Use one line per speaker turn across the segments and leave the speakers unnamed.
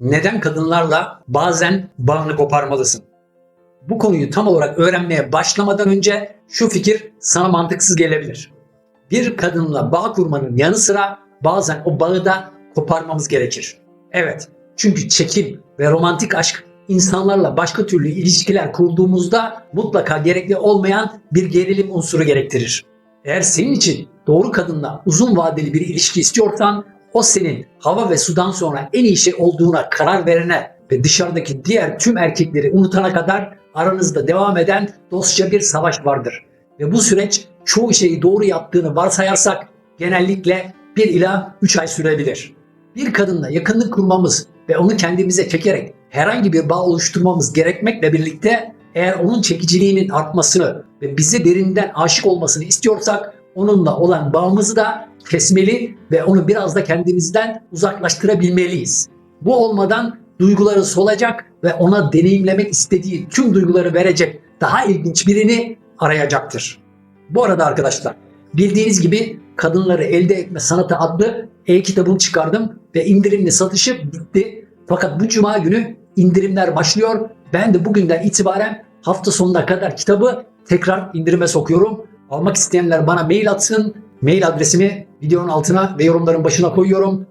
Neden kadınlarla bazen bağını koparmalısın? Bu konuyu tam olarak öğrenmeye başlamadan önce şu fikir sana mantıksız gelebilir. Bir kadınla bağ kurmanın yanı sıra bazen o bağı da koparmamız gerekir. Evet, çünkü çekim ve romantik aşk insanlarla başka türlü ilişkiler kurduğumuzda mutlaka gerekli olmayan bir gerilim unsuru gerektirir. Eğer senin için doğru kadınla uzun vadeli bir ilişki istiyorsan o senin hava ve sudan sonra en iyi şey olduğuna karar verene ve dışarıdaki diğer tüm erkekleri unutana kadar aranızda devam eden dostça bir savaş vardır. Ve bu süreç çoğu şeyi doğru yaptığını varsayarsak genellikle 1 ila 3 ay sürebilir. Bir kadınla yakınlık kurmamız ve onu kendimize çekerek herhangi bir bağ oluşturmamız gerekmekle birlikte eğer onun çekiciliğinin artmasını ve bize derinden aşık olmasını istiyorsak onunla olan bağımızı da kesmeli ve onu biraz da kendimizden uzaklaştırabilmeliyiz. Bu olmadan duyguları solacak ve ona deneyimlemek istediği tüm duyguları verecek daha ilginç birini arayacaktır. Bu arada arkadaşlar bildiğiniz gibi Kadınları Elde Etme Sanatı adlı e-kitabımı çıkardım ve indirimli satışı bitti. Fakat bu cuma günü indirimler başlıyor. Ben de bugünden itibaren hafta sonuna kadar kitabı tekrar indirime sokuyorum. Almak isteyenler bana mail atsın. Mail adresimi videonun altına ve yorumların başına koyuyorum.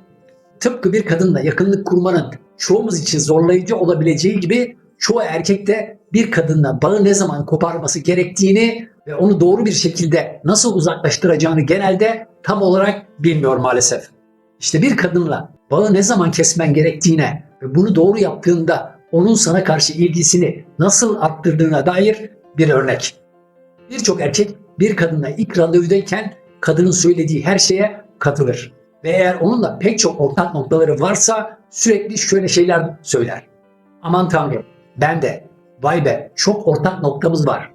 Tıpkı bir kadınla yakınlık kurmanın çoğumuz için zorlayıcı olabileceği gibi çoğu erkek de bir kadınla bağı ne zaman koparması gerektiğini ve onu doğru bir şekilde nasıl uzaklaştıracağını genelde tam olarak bilmiyor maalesef. İşte bir kadınla bağı ne zaman kesmen gerektiğine ve bunu doğru yaptığında onun sana karşı ilgisini nasıl arttırdığına dair bir örnek. Birçok erkek bir kadınla ilk randevudayken kadının söylediği her şeye katılır. Ve eğer onunla pek çok ortak noktaları varsa sürekli şöyle şeyler söyler. Aman tanrım ben de vay be çok ortak noktamız var.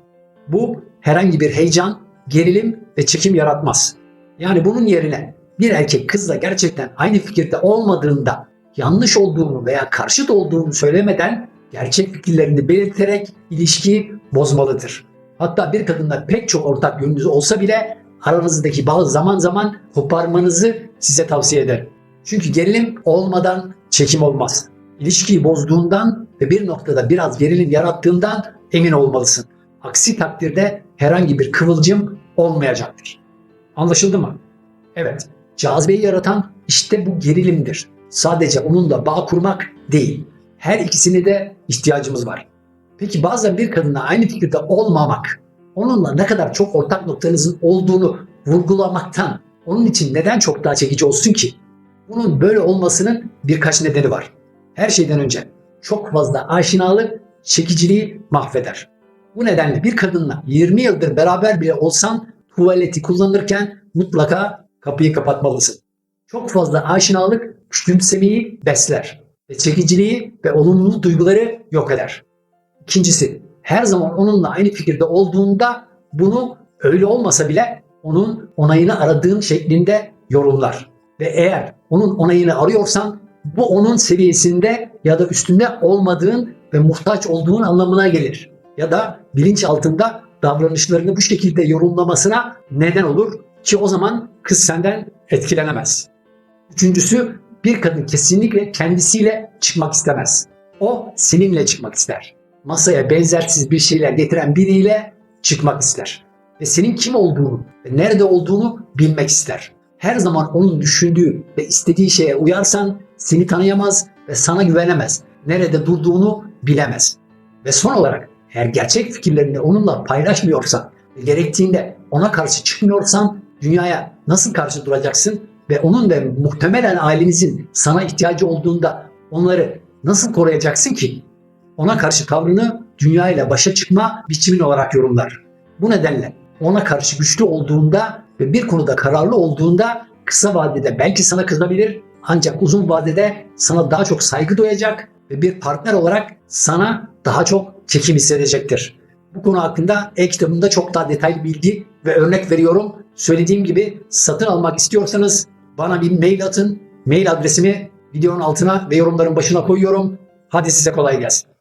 Bu herhangi bir heyecan, gerilim ve çekim yaratmaz. Yani bunun yerine bir erkek kızla gerçekten aynı fikirde olmadığında yanlış olduğunu veya karşıt olduğunu söylemeden gerçek fikirlerini belirterek ilişkiyi bozmalıdır. Hatta bir kadınla pek çok ortak yönünüz olsa bile aranızdaki bağı zaman zaman koparmanızı size tavsiye ederim. Çünkü gerilim olmadan çekim olmaz. İlişkiyi bozduğundan ve bir noktada biraz gerilim yarattığından emin olmalısın. Aksi takdirde herhangi bir kıvılcım olmayacaktır. Anlaşıldı mı? Evet, cazibeyi yaratan işte bu gerilimdir. Sadece onunla bağ kurmak değil. Her ikisine de ihtiyacımız var. Peki bazen bir kadınla aynı fikirde olmamak, onunla ne kadar çok ortak noktanızın olduğunu vurgulamaktan onun için neden çok daha çekici olsun ki? Bunun böyle olmasının birkaç nedeni var. Her şeyden önce çok fazla aşinalık çekiciliği mahveder. Bu nedenle bir kadınla 20 yıldır beraber bile olsan tuvaleti kullanırken mutlaka kapıyı kapatmalısın. Çok fazla aşinalık küçümsemeyi besler ve çekiciliği ve olumlu duyguları yok eder. İkincisi, her zaman onunla aynı fikirde olduğunda bunu öyle olmasa bile onun onayını aradığın şeklinde yorumlar. Ve eğer onun onayını arıyorsan bu onun seviyesinde ya da üstünde olmadığın ve muhtaç olduğun anlamına gelir. Ya da bilinç altında davranışlarını bu şekilde yorumlamasına neden olur ki o zaman kız senden etkilenemez. Üçüncüsü bir kadın kesinlikle kendisiyle çıkmak istemez. O seninle çıkmak ister. Masaya benzersiz bir şeyler getiren biriyle çıkmak ister. Ve senin kim olduğunu ve nerede olduğunu bilmek ister. Her zaman onun düşündüğü ve istediği şeye uyarsan seni tanıyamaz ve sana güvenemez. Nerede durduğunu bilemez. Ve son olarak eğer gerçek fikirlerini onunla paylaşmıyorsan ve gerektiğinde ona karşı çıkmıyorsan dünyaya nasıl karşı duracaksın ve onun ve muhtemelen ailenizin sana ihtiyacı olduğunda onları nasıl koruyacaksın ki? Ona karşı tavrını dünyayla başa çıkma biçimin olarak yorumlar. Bu nedenle ona karşı güçlü olduğunda ve bir konuda kararlı olduğunda kısa vadede belki sana kızabilir ancak uzun vadede sana daha çok saygı duyacak ve bir partner olarak sana daha çok çekim hissedecektir. Bu konu hakkında e-kitabımda çok daha detaylı bilgi ve örnek veriyorum. Söylediğim gibi satın almak istiyorsanız bana bir mail atın. Mail adresimi videonun altına ve yorumların başına koyuyorum. Hadi size kolay gelsin.